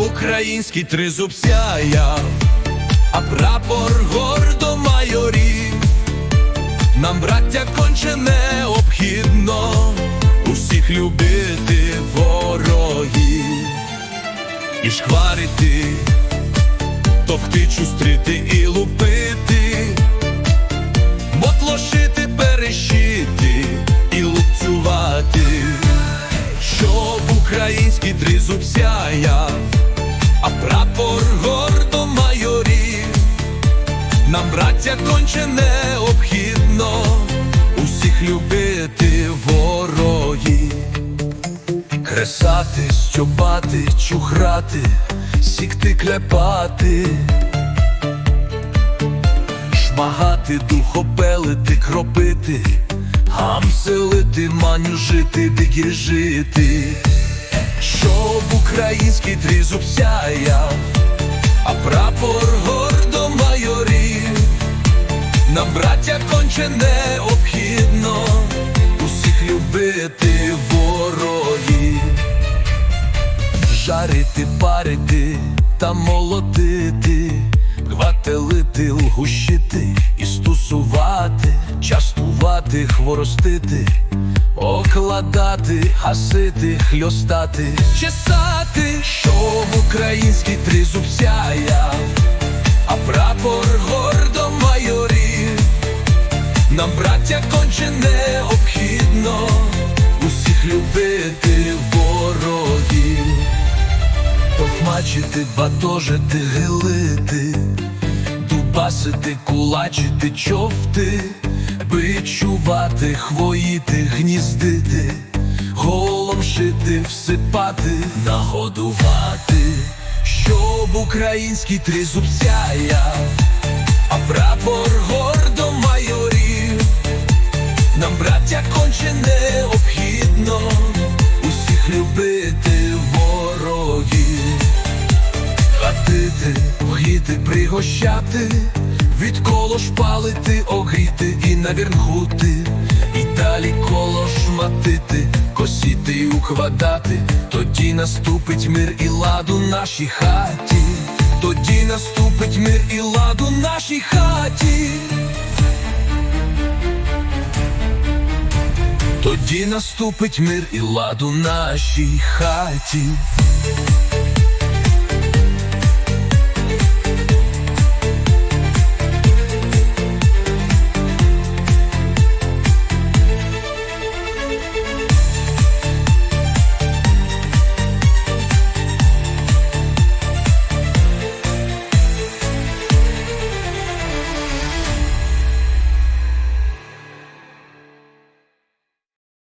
український тризуб сяяв, а прапор гордо майорів. Нам, браття, конче необхідно усіх любити ворогів і шкварити, товкти, чустрити і лупити, мотлошити, перещити і лупцювати, щоб український тризуб сяяв, конче необхідно усіх любити ворогів, кресати, стьобати, чухрати, сікти, клепати, шмагати, духопелити, кропити, гамселити, манюжити, дикі жити, щоб український тризуб сяяв а прапор Нам, браття, конче необхідно усіх любити ворогів, жарити, парити та молотити, гвателити, лгущити і стусувати, частувати, хворостити, окладати, гасити, хльостати, чесати, щоб український тризуб сяяв, а прапор майорів. Нам, браття, конче необхідно усіх любити ворогів, товмачити, батожити, гилити, дубасити, кулачити, човти, бичувати, хвоїти, гніздити, голом шити, всипати, нагодувати, щоб український тризуб сяяв, а прапор гордо вгіти, пригощати, від коло шпалити, огріти і навірнхути, і далі коло шматити, косіти і укладати, тоді наступить мир і ладу нашій хаті, тоді наступить мир і ладу нашій хаті. Тоді наступить мир і ладу нашій хаті.